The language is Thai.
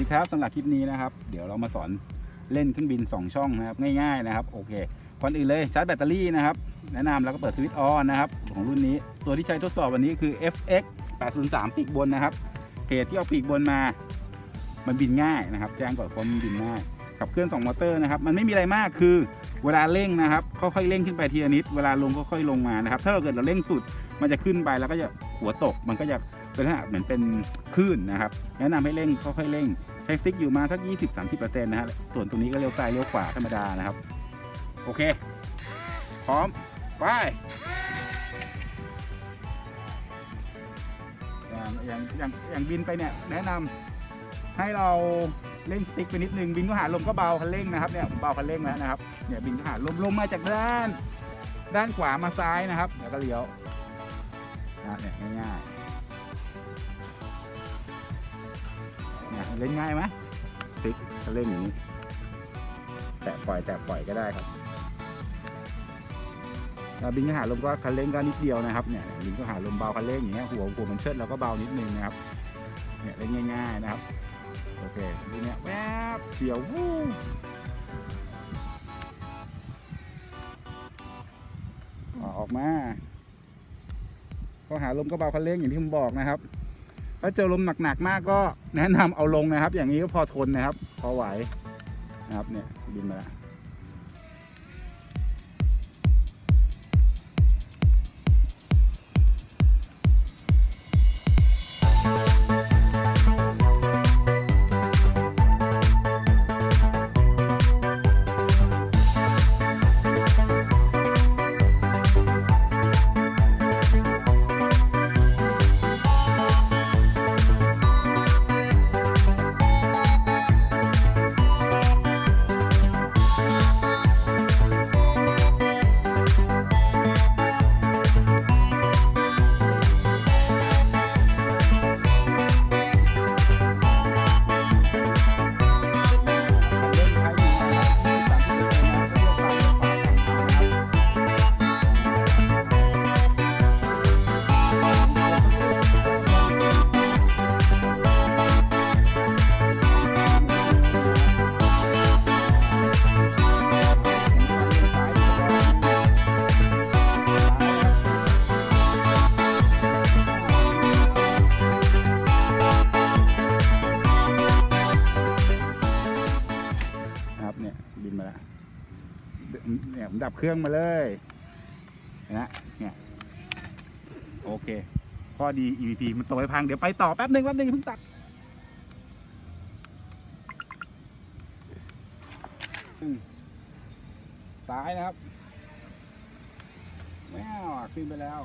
ดีครับสำหรับคลิปนี้นะครับ เดี๋ยวเรามาสอนเล่นเครื่องบิน 2 ช่องนะครับง่ายๆนะครับโอเคก่อนอื่นเลยชาร์จแบตเตอรี่นะครับแนะนำแล้วก็เปิดสวิตช์ออนนะครับของรุ่นนี้ตัวที่ใช้ทดสอบวันนี้คือ FX 803ปีกบนนะครับเหตุที่เอาปีกบนมา มันบินง่ายนะครับ แจ้งก่อนว่ามันบินง่ายขับเคลื่อน2มอเตอร์นะครับมันไม่มีอะไรมากคือเวลาเร่งนะครับค่อยๆเร่งขึ้นไปทีละนิดเวลาลงก็ค่อยๆลงมานะครับถ้าเราเกิดเราเร่งสุดมันจะขึ้นไปแล้วก็จะหัวตกมันก็จะ เป็นลักษณะเหมือนเป็นคลื่นนะครับ แนะนำให้เร่งค่อยๆเร่งใช้สติ๊กอยู่มาสัก 20-30%นะฮะส่วนตัวนี้ก็เลี้ยวซ้ายเลี้ยวขวาธรรมดานะครับ โอเค พร้อม ไปอย่างอย่างอย่างอย่างบินไปเนี่ยแนะนำให้เราเร่งสติ๊กไปนิดนึงบินก็หาลมก็เบาคันเร่งนะครับเนี่ยเบาคันเร่งแล้วนะครับเนี่ยบินก็หาลมลมมาจากด้าน ด้านขวามาซ้ายนะครับ แล้วก็เลี้ยวนะเนี่ยง่ายๆ เล่นง่ายไหมติ๊กเร่งอย่างนี้ แตะปล่อยแตะปล่อยก็ได้ครับเราบินก็หาลมก็คันเร่งก็นิดเดียวนะครับเนี่ยบินก็หาลมเบาคันเร่งอย่างเงี้ยหัวหัวมันเชิดเราก็เบานิดนึงนะครับเนี่ยเล่นง่ายๆนะครับโอเคดูเนี่ยแวบเฉียววู้อออกมาพอหาลมก็เบาคันเร่งอย่างที่ผมบอกนะครับ ถ้าเจอลมหนักๆมากก็แนะนำเอาลงนะครับ อย่างนี้ก็พอทนนะครับ พอไหวนะครับเนี่ยบินมาแล้ว เนี่ยผมดับเครื่องมาเลยนะเนี่ยโอเค ข้อดี EVP มันตกไปพังเดี๋ยวไปต่อแป๊บหนึ่งแป๊บหนึ่งเพิ่งตัดซ้ายนะครับแมวขึ้นไปแล้ว